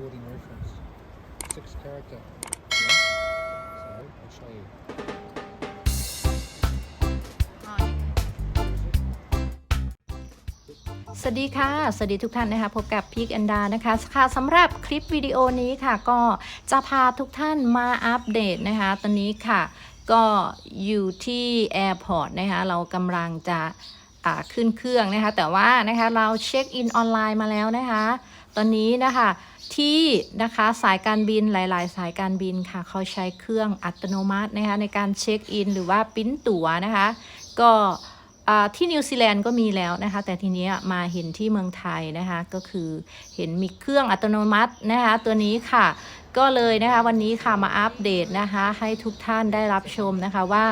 boarding reference. Six character. Yeah? So I'll show you. สวัสดีค่ะ สวัสดีทุกท่านนะคะ พบกับพีกแอนดานะคะค่ะสำหรับคลิปวิดีโอนี้ค่ะ ก็จะพาทุกท่านมาอัปเดตนะคะ ตอนนี้ค่ะ ก็อยู่ที่แอร์พอร์ตนะคะ เรากำลังจะขึ้นเครื่องนะคะ แต่ว่านะคะเราเช็คอินออนไลน์มาแล้วนะคะ ตอนนี้นะคะที่นะคะสายการบินหลาย ๆ สายการบินค่ะเขาใช้เครื่องอัตโนมัตินะคะในการเช็คอินหรือว่าปิ้นตั๋วนะคะก็ที่นิวซีแลนด์ก็มีแล้วนะคะแต่ทีนี้มาเห็นที่เมืองไทยนะคะก็คือเห็นมีเครื่องอัตโนมัตินะคะตัวนี้ค่ะ ก็เลยนะคะวันนี้ค่ะมาอัปเดตนะคะให้ทุกท่านได้รับชมนะคะว่า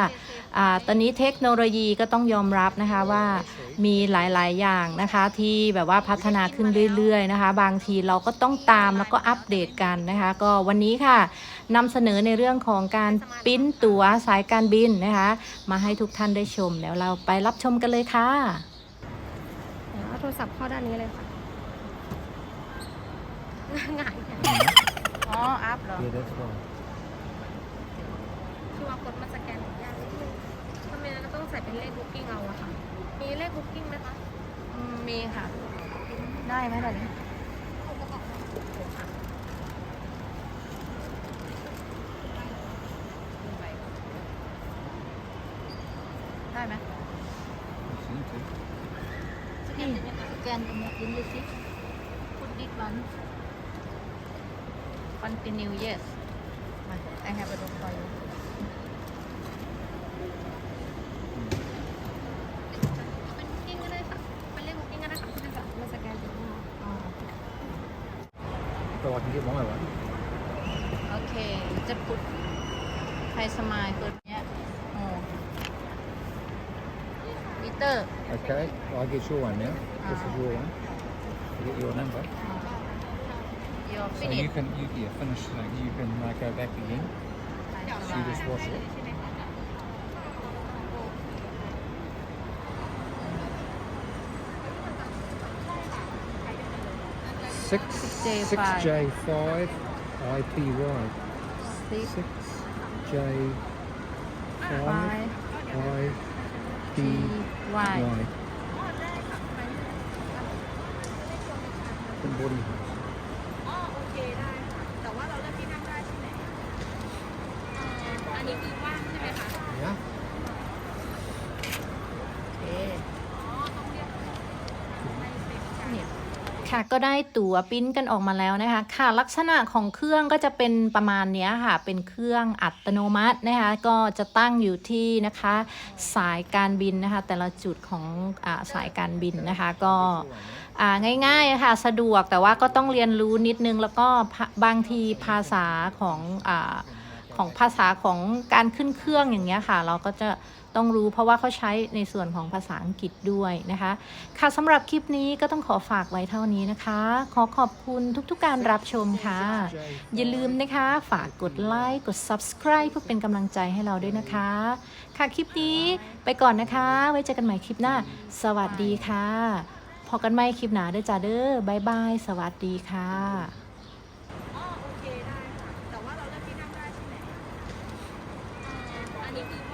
อาตอนนี้เทคโนโลยีก็ต้องยอมรับนะคะว่ามีหลายๆ อย่างนะคะที่แบบว่าพัฒนาขึ้นเรื่อยๆนะคะ บางทีเราก็ต้องตามแล้วก็อัปเดตกันนะคะ ก็วันนี้ค่ะนำเสนอในเรื่องของการปริ้นตั๋วสายการบินนะคะ มาให้ทุกท่านได้ชมแล้วเราไปรับชมกันเลยค่ะเดี๋ยวเอาโทรศัพท์เข้าด้านนี้เลยค่ะง่ายค่ะอ๋อ อัพเหรอ Yeah, that's right. คือเอากดมาสแกนยากนิดนึง ทำไมเราต้องใส่เป็นเลขบุ๊กิ้งเอาอะค่ะ มีเลขบุ๊กิ้งไหมคะมีค่ะ ได้ไหมล่ะนี้ได้ไหม You seem to. นี่แกนตรงนี้ยินดูสิคุณดิดวัน continue yes มา I have a look for you So I can get my one. โอเค จะพุดไทยสมายตัวเนี้ยโอ้มิเตอร์ Okay, I'll get your one now. This is your one. I'll get your number. your So finish you can, you, yeah, finish, so you can uh, go back again. So you just watch it. 6, 6J5. IPY. 6, 6J5 IPY. ค่ะก็ได้ตั๋วปิ้นกันออกมาแล้วนะคะ ค่ะลักษณะของเครื่องก็จะเป็นประมาณนี้ค่ะ เป็นเครื่องอัตโนมัตินะคะ ก็จะตั้งอยู่ที่นะคะ สายการบินนะคะ แต่ละจุดของอสายการบินนะคะ ก็ง่ายๆค่ะสะดวกแต่ว่าก็ต้องเรียนรู้นิดนึงแล้วก็บางทีภาษาของอ ของภาษาของการขึ้นเครื่องอย่างเงี้ยค่ะ เราก็จะต้องรู้เพราะว่าเขาใช้ในส่วนของภาษาอังกฤษด้วยนะคะ ค่ะสำหรับคลิปนี้ก็ต้องขอฝากไว้เท่านี้นะคะ ขอขอบคุณทุกๆการรับชมค่ะ อย่าลืมนะคะ ฝากกดไลค์กด subscribe เพื่อเป็นกำลังใจให้เราด้วยนะคะ ค่ะคลิปนี้ไปก่อนนะคะ ไว้เจอกันใหม่คลิปหน้า สวัสดีค่ะพอกันใหมคลิปหนาเด้อจ้าเด้อบายบาย สวัสดีค่ะ อ๋อโอเคได้ค่ะ แต่ว่าเราเลือกที่นั่งได้ใช่ไหม อัน